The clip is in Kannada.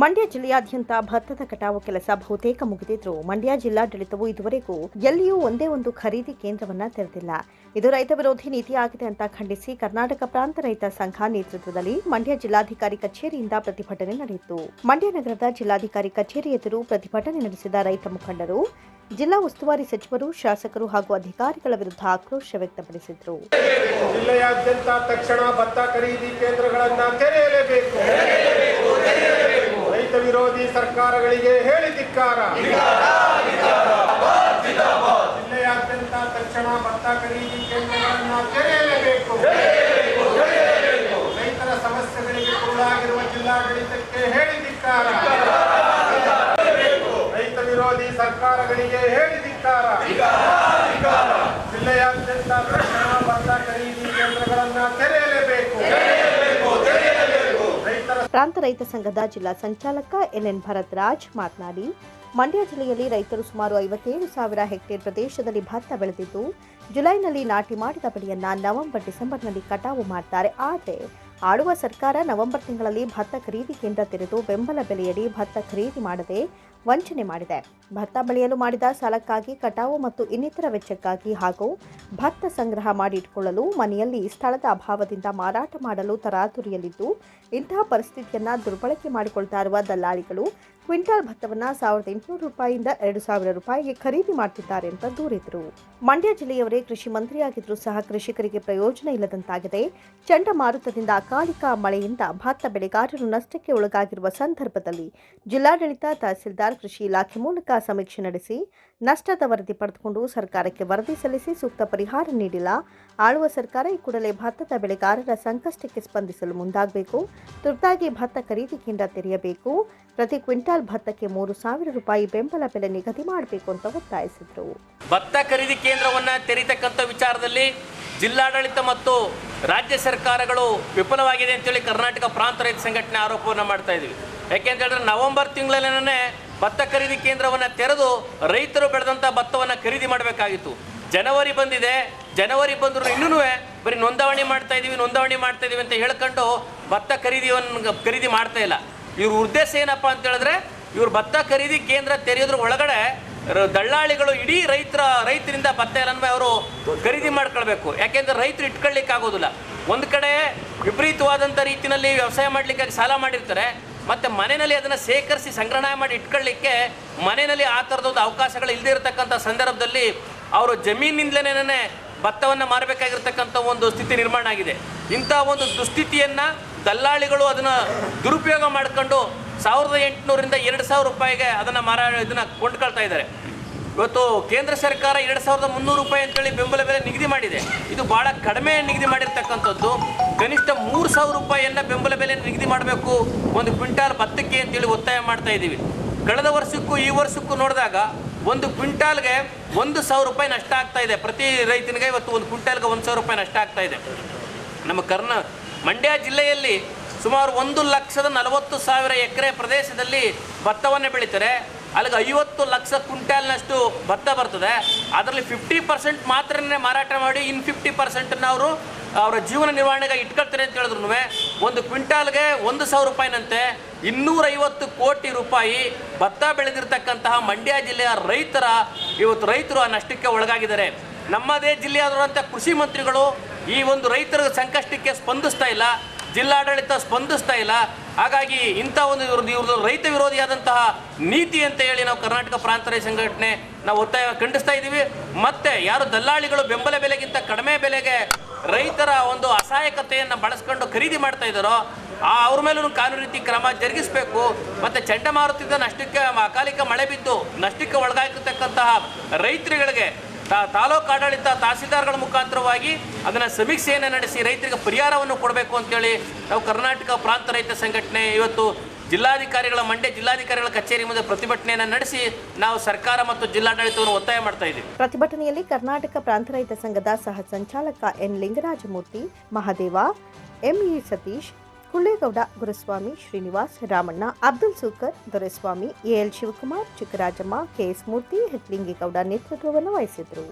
ಮಂಡ್ಯ ಜಿಲ್ಲೆಯಾದ್ಯಂತ ಭತ್ತದ ಕಟಾವು ಕೆಲಸ ಬಹುತೇಕ ಮುಗಿದಿದ್ರು ಮಂಡ್ಯ ಜಿಲ್ಲಾಡಳಿತವು ಇದುವರೆಗೂ ಎಲ್ಲಿಯೂ ಒಂದೇ ಒಂದು ಖರೀದಿ ಕೇಂದ್ರವನ್ನ ತೆರೆದಿಲ್ಲ. ಇದು ರೈತ ವಿರೋಧಿ ನೀತಿಯಾಗಿದೆ ಅಂತ ಖಂಡಿಸಿ ಕರ್ನಾಟಕ ಪ್ರಾಂತ ರೈತ ಸಂಘ ನೇತೃತ್ವದಲ್ಲಿ ಮಂಡ್ಯ ಜಿಲ್ಲಾಧಿಕಾರಿ ಕಚೇರಿಯಿಂದ ಪ್ರತಿಭಟನೆ ನಡೆಯಿತು. ಮಂಡ್ಯ ನಗರದ ಜಿಲ್ಲಾಧಿಕಾರಿ ಕಚೇರಿ ಎದುರು ಪ್ರತಿಭಟನೆ ನಡೆಸಿದ ರೈತ ಮುಖಂಡರು, ಜಿಲ್ಲಾ ಉಸ್ತುವಾರಿ ಸಚಿವರು, ಶಾಸಕರು ಹಾಗೂ ಅಧಿಕಾರಿಗಳ ವಿರುದ್ಧ ಆಕ್ರೋಶ ವ್ಯಕ್ತಪಡಿಸಿದರು. ಜಿಲ್ಲೆಯಾದ್ಯಂತ ತಕ್ಷಣ ಭತ್ತ ಖರೀದಿ ಕೇಂದ್ರಗಳನ್ನು ತೆರೆಯಲೇಬೇಕು. ವಿರೋಧಿ ಸರ್ಕಾರಗಳಿಗೆ ಹೇಳಿ ಧಿಕ್ಕಾರ. ಜಿಲ್ಲೆಯಾದ್ಯಂತ ತಕ್ಷಣ ಭತ್ತ ಖರೀದಿ ಕೇಂದ್ರಗಳನ್ನ ತೆರೆಯಲೇಬೇಕು. ರೈತರ ಸಮಸ್ಯೆಗಳಿಗೆ ಕೂಡಾಗಿರುವ ಜಿಲ್ಲಾಡಳಿತಕ್ಕೆ ಹೇಳಿ ಧಿಕ್ಕಾರ. ರೈತ ವಿರೋಧಿ ಸರ್ಕಾರಗಳಿಗೆ ಹೇಳಿ ಧಿಕ್ಕಾರ. ಜಿಲ್ಲೆಯಾದ್ಯಂತ ತಕ್ಷಣ ಭತ್ತ ಖರೀದಿ ಕೇಂದ್ರಗಳನ್ನ ತೆರೆಯಲೇಬೇಕು ರೈತರ ಪ್ರಾಂತ ರೈತ ಸಂಘದ ಜಿಲ್ಲಾ ಸಂಚಾಲಕ ಎನ್ಎನ್ ಭರತ್ರಾಜ್ ಮಾತನಾಡಿ, ಮಂಡ್ಯ ಜಿಲ್ಲೆಯಲ್ಲಿ ರೈತರು ಸುಮಾರು ಐವತ್ತೇಳು ಸಾವಿರ ಹೆಕ್ಟೇರ್ ಪ್ರದೇಶದಲ್ಲಿ ಭತ್ತ ಬೆಳೆದಿದ್ದು, ಜುಲೈನಲ್ಲಿ ನಾಟಿ ಮಾಡಿದ ಬೆಳೆಯನ್ನ ನವೆಂಬರ್ ಡಿಸೆಂಬರ್ನಲ್ಲಿ ಕಟಾವು ಮಾಡ್ತಾರೆ. ಆದರೆ ಆಳುವ ಸರ್ಕಾರ ನವೆಂಬರ್ ತಿಂಗಳಲ್ಲಿ ಭತ್ತ ಖರೀದಿ ಕೇಂದ್ರ ತೆರೆದು ಬೆಂಬಲ ಬೆಲೆಯಡಿ ಭತ್ತ ಖರೀದಿ ಮಾಡದೆ ವಂಚನೆ ಮಾಡಿದೆ. ಭತ್ತ ಬೆಳೆಯಲು ಮಾಡಿದ ಸಾಲಕ್ಕಾಗಿ ಕಟಾವು ಮತ್ತು ಇನ್ನಿತರ ವೆಚ್ಚಕ್ಕಾಗಿ ಹಾಗೂ ಭತ್ತ ಸಂಗ್ರಹ ಮಾಡಿಟ್ಟುಕೊಳ್ಳಲು ಮನೆಯಲ್ಲಿ ಸ್ಥಳದ ಅಭಾವದಿಂದ ಮಾರಾಟ ಮಾಡಲು ತರಾತುರಿಯಲ್ಲಿದ್ದು, ಇಂತಹ ಪರಿಸ್ಥಿತಿಯನ್ನು ದುರ್ಬಳಕೆ ಮಾಡಿಕೊಳ್ತಾ ಇರುವ ದಲ್ಲಾಳಿಗಳು ಕ್ವಿಂಟಾಲ್ ಭತ್ತವನ್ನ ಸಾವಿರದ ಎಂಟುನೂರು ರೂಪಾಯಿಯಿಂದ ಎರಡು ಸಾವಿರ ರೂಪಾಯಿಗೆ ಖರೀದಿ ಮಾಡ್ತಿದ್ದಾರೆ ಅಂತ ದೂರಿದರು. ಮಂಡ್ಯ ಜಿಲ್ಲೆಯವರೇ ಕೃಷಿ ಮಂತ್ರಿಯಾಗಿದ್ದರೂ ಸಹ ಕೃಷಿಕರಿಗೆ ಪ್ರಯೋಜನ ಇಲ್ಲದಂತಾಗಿದೆ. ಚಂಡಮಾರುತದಿಂದ ಅಕಾಲಿಕ ಮಳೆಯಿಂದ ಭತ್ತ ಬೆಳೆಗಾರರು ನಷ್ಟಕ್ಕೆ ಒಳಗಾಗಿರುವ ಸಂದರ್ಭದಲ್ಲಿ ಜಿಲ್ಲಾಡಳಿತ ತಹಸೀಲ್ದಾರ್, ಕೃಷಿ ಇಲಾಖೆ ಮೂಲಕ ಸಮೀಕ್ಷೆ ನಡೆಸಿ ನಷ್ಟದ ವರದಿ ಪಡೆದುಕೊಂಡು ಸರ್ಕಾರಕ್ಕೆ ವರದಿ ಸಲ್ಲಿಸಿ ಸೂಕ್ತ ಪರಿಹಾರ ನೀಡಿಲ್ಲ. ಆಳುವ ಸರ್ಕಾರ ಈ ಕೂಡಲೇ ಭತ್ತದ ಬೆಳೆಗಾರರ ಸಂಕಷ್ಟಕ್ಕೆ ಸ್ಪಂದಿಸಲು ಮುಂದಾಗಬೇಕು. ತುರ್ತಾಗಿ ಭತ್ತ ಖರೀದಿ ಕೇಂದ್ರ ತೆರೆಯಬೇಕು. ಪ್ರತಿ ಕ್ವಿಂಟಾಲ್ ಭತ್ತಕ್ಕೆ ಮೂರು ಸಾವಿರ ರೂಪಾಯಿ ಬೆಂಬಲ ಬೆಲೆ ನಿಗದಿ ಮಾಡಬೇಕು ಅಂತ ಒತ್ತಾಯಿಸಿದರು. ಭತ್ತ ಖರೀದಿ ಕೇಂದ್ರವನ್ನು ತೆರೀತಕ್ಕಂಥ ವಿಚಾರದಲ್ಲಿ ಜಿಲ್ಲಾಡಳಿತ ಮತ್ತು ರಾಜ್ಯ ಸರ್ಕಾರಗಳು ವಿಫಲವಾಗಿದೆ ಅಂತೇಳಿ ಕರ್ನಾಟಕ ಪ್ರಾಂತ ರೈತ ಸಂಘಟನೆ ಆರೋಪವನ್ನು ಮಾಡ್ತಾ ಇದ್ದೀವಿ ಯಾಕೆಂತ ಹೇಳಿದ್ರೆ ನವೆಂಬರ್ ತಿಂಗಳಲ್ಲೇ ಭತ್ತ ಖರೀದಿ ಕೇಂದ್ರವನ್ನು ತೆರೆದು ರೈತರು ಬೆಳೆದಂಥ ಭತ್ತವನ್ನು ಖರೀದಿ ಮಾಡಬೇಕಾಗಿತ್ತು. ಜನವರಿ ಬಂದಿದೆ, ಜನವರಿ ಬಂದರೂ ಇನ್ನೂ ಬರೀ ನೋಂದಾವಣಿ ಮಾಡ್ತಾ ಇದೀವಿ, ನೋಂದಾವಣಿ ಮಾಡ್ತಾ ಇದೀವಿ ಅಂತ ಹೇಳ್ಕೊಂಡು ಭತ್ತ ಖರೀದಿಯನ್ನು ಖರೀದಿ ಮಾಡ್ತಾ ಇಲ್ಲ. ಇವ್ರ ಉದ್ದೇಶ ಏನಪ್ಪ ಅಂತ ಹೇಳಿದ್ರೆ, ಇವ್ರು ಭತ್ತ ಖರೀದಿ ಕೇಂದ್ರ ತೆರೆಯೋದ್ರ ಒಳಗಡೆ ದಳ್ಳಾಳಿಗಳು ಇಡೀ ರೈತರ, ರೈತರಿಂದ ಭತ್ತ ಎಲ್ಲನೂ ಅವರು ಖರೀದಿ ಮಾಡ್ಕೊಳ್ಬೇಕು. ಯಾಕೆಂದ್ರೆ ರೈತರು ಇಟ್ಕೊಳ್ಳಿಕ್ಕಾಗೋದಿಲ್ಲ ಒಂದು ಕಡೆ ವಿಪರೀತವಾದಂಥ ರೀತಿಯಲ್ಲಿ ವ್ಯವಸಾಯ ಮಾಡಲಿಕ್ಕಾಗಿ ಸಾಲ ಮಾಡಿರ್ತಾರೆ, ಮತ್ತು ಮನೆಯಲ್ಲಿ ಅದನ್ನು ಸೇಕರಿಸಿ ಸಂಗ್ರಹಣೆ ಮಾಡಿ ಇಟ್ಕೊಳ್ಳಿಕ್ಕೆ ಮನೆಯಲ್ಲಿ ಆ ಥರದೊಂದು ಅವಕಾಶಗಳು ಇಲ್ಲದೇ ಇರತಕ್ಕಂಥ ಸಂದರ್ಭದಲ್ಲಿ ಅವರು ಜಮೀನಿಂದಲೇ ಭತ್ತವನ್ನು ಮಾರಬೇಕಾಗಿರ್ತಕ್ಕಂಥ ಒಂದು ಸ್ಥಿತಿ ನಿರ್ಮಾಣ ಆಗಿದೆ. ಇಂಥ ಒಂದು ದುಸ್ಥಿತಿಯನ್ನು ದಲ್ಲಾಳಿಗಳು ಅದನ್ನು ದುರುಪಯೋಗ ಮಾಡ್ಕೊಂಡು ಸಾವಿರದ ಎಂಟುನೂರಿಂದ ಎರಡು ಸಾವಿರ ರೂಪಾಯಿಗೆ ಅದನ್ನು ಮಾರಾ, ಇದನ್ನು ಕೊಂಡ್ಕೊಳ್ತಾ ಇದ್ದಾರೆ. ಇವತ್ತು ಕೇಂದ್ರ ಸರ್ಕಾರ ಎರಡು ಸಾವಿರದ ಮುನ್ನೂರು ರೂಪಾಯಿ ಅಂತೇಳಿ ಬೆಂಬಲ ಬೆಲೆ ನಿಗದಿ ಮಾಡಿದೆ. ಇದು ಭಾಳ ಕಡಿಮೆ ನಿಗದಿ ಮಾಡಿರ್ತಕ್ಕಂಥದ್ದು. ಕನಿಷ್ಠ ಮೂರು ಸಾವಿರ ರೂಪಾಯಿಯನ್ನು ಬೆಂಬಲ ಬೆಲೆ ನಿಗದಿ ಮಾಡಬೇಕು, ಒಂದು ಕ್ವಿಂಟಾಲ್ ಭತ್ತಕ್ಕೆ ಅಂತೇಳಿ ಒತ್ತಾಯ ಮಾಡ್ತಾ ಇದ್ದೀವಿ. ಕಳೆದ ವರ್ಷಕ್ಕೂ, ಈ ವರ್ಷಕ್ಕೂ ನೋಡಿದಾಗ ಒಂದು ಕ್ವಿಂಟಾಲ್ಗೆ ಒಂದು ಸಾವಿರ ರೂಪಾಯಿ ನಷ್ಟ ಆಗ್ತಾ ಇದೆ. ಪ್ರತಿ ರೈತನಿಗೆ ಇವತ್ತು ಒಂದು ಕ್ವಿಂಟಾಲ್ಗೆ ಒಂದು ಸಾವಿರ ರೂಪಾಯಿ ನಷ್ಟ ಆಗ್ತಾ ಇದೆ. ನಮ್ಮ ಕರ್ನಾ ಮಂಡ್ಯ ಜಿಲ್ಲೆಯಲ್ಲಿ ಸುಮಾರು ಒಂದು ಲಕ್ಷದ ನಲವತ್ತು ಸಾವಿರ ಎಕರೆ ಪ್ರದೇಶದಲ್ಲಿ ಭತ್ತವನ್ನು ಬೆಳೀತಾರೆ. ಅಲ್ಲಿಗೆ ಐವತ್ತು ಲಕ್ಷ ಕ್ವಿಂಟಾಲ್ನಷ್ಟು ಭತ್ತ ಬರ್ತದೆ. ಅದರಲ್ಲಿ ಫಿಫ್ಟಿ ಪರ್ಸೆಂಟ್ ಮಾತ್ರನೇ ಮಾರಾಟ ಮಾಡಿ ಇನ್ ಫಿಫ್ಟಿ ಪರ್ಸೆಂಟನ್ನು ಅವರು ಅವರ ಜೀವನ ನಿರ್ವಹಣೆಗೆ ಇಟ್ಕೊಳ್ತಾರೆ ಅಂತ ಹೇಳಿದ್ರು ಒಂದು ಕ್ವಿಂಟಾಲ್ಗೆ ಒಂದು ಸಾವಿರ ರೂಪಾಯಿನಂತೆ ಇನ್ನೂರೈವತ್ತು ಕೋಟಿ ರೂಪಾಯಿ ಭತ್ತ ಬೆಳೆದಿರ್ತಕ್ಕಂತಹ ಮಂಡ್ಯ ಜಿಲ್ಲೆಯ ರೈತರ, ಇವತ್ತು ರೈತರು ಆ ನಷ್ಟಕ್ಕೆ ಒಳಗಾಗಿದ್ದಾರೆ. ನಮ್ಮದೇ ಜಿಲ್ಲೆಯಾದಂಥ ಕೃಷಿ ಮಂತ್ರಿಗಳು ಈ ಒಂದು ರೈತರ ಸಂಕಷ್ಟಕ್ಕೆ ಸ್ಪಂದಿಸ್ತಾ ಇಲ್ಲ, ಜಿಲ್ಲಾಡಳಿತ ಸ್ಪಂದಿಸ್ತಾ ಇಲ್ಲ. ಹಾಗಾಗಿ ಇಂಥ ಒಂದು ಇವ್ರದ್ದು ಇವ್ರದ್ದು ರೈತ ವಿರೋಧಿಯಾದಂತಹ ನೀತಿ ಅಂತ ಹೇಳಿ ನಾವು ಕರ್ನಾಟಕ ಪ್ರಾಂತ ರೈತ ಸಂಘಟನೆ ನಾವು ಒತ್ತಾಯ ಖಂಡಿಸ್ತಾ ಇದ್ದೀವಿ. ಮತ್ತೆ ಯಾರು ದಲ್ಲಾಳಿಗಳು ಬೆಂಬಲ ಬೆಲೆಗಿಂತ ಕಡಿಮೆ ಬೆಲೆಗೆ ರೈತರ ಒಂದು ಅಸಹಾಯಕತೆಯನ್ನು ಬಳಸ್ಕೊಂಡು ಖರೀದಿ ಮಾಡ್ತಾ ಇದ್ದಾರೋ, ಆ ಅವ್ರ ಮೇಲೂ ಕಾನೂನು ರೀತಿ ಕ್ರಮ ಜರುಗಿಸಬೇಕು. ಮತ್ತು ಚಂಡಮಾರುತದಿಂದ ನಷ್ಟಕ್ಕೆ ಅಕಾಲಿಕ ಮಳೆ ಬಿದ್ದು ನಷ್ಟಕ್ಕೆ ಒಳಗಾಗಿರ್ತಕ್ಕಂತಹ ರೈತರುಗಳಿಗೆ ತಾ- ತಾಲೂಕು ಆಡಳಿತ ತಹಸೀಲ್ದಾರ್ಗಳ ಮುಖಾಂತರವಾಗಿ ಅದನ್ನು ಸಮೀಕ್ಷೆಯನ್ನು ನಡೆಸಿ ರೈತರಿಗೆ ಪರಿಹಾರವನ್ನು ಕೊಡಬೇಕು ಅಂತೇಳಿ ನಾವು ಕರ್ನಾಟಕ ಪ್ರಾಂತ ರೈತ ಸಂಘಟನೆ ಇವತ್ತು ಜಿಲ್ಲಾಧಿಕಾರಿಗಳ ಮಂಡ್ಯ ಜಿಲ್ಲಾಧಿಕಾರಿಗಳ ಕಚೇರಿ ಮುಂದೆ ಪ್ರತಿಭಟನೆಯನ್ನು ನಡೆಸಿ ನಾವು ಸರ್ಕಾರ ಮತ್ತು ಜಿಲ್ಲಾಡಳಿತವನ್ನು ಒತ್ತಾಯ ಮಾಡ್ತಾ ಇದ್ದೀವಿ. ಪ್ರತಿಭಟನೆಯಲ್ಲಿ ಕರ್ನಾಟಕ ಪ್ರಾಂತ ರೈತ ಸಂಘದ ಸಹ ಸಂಚಾಲಕ N Lingarajamurthy, Mahadeva ME Satish Kullegowda Guruswamy, Srinivas, Ramanna, Abdul Sukar Doreswamy, AL Shivakumar, Chikkarajamma, KS Murthy H Lingegowda ನೇತೃತ್ವವನ್ನು ವಹಿಸಿದರು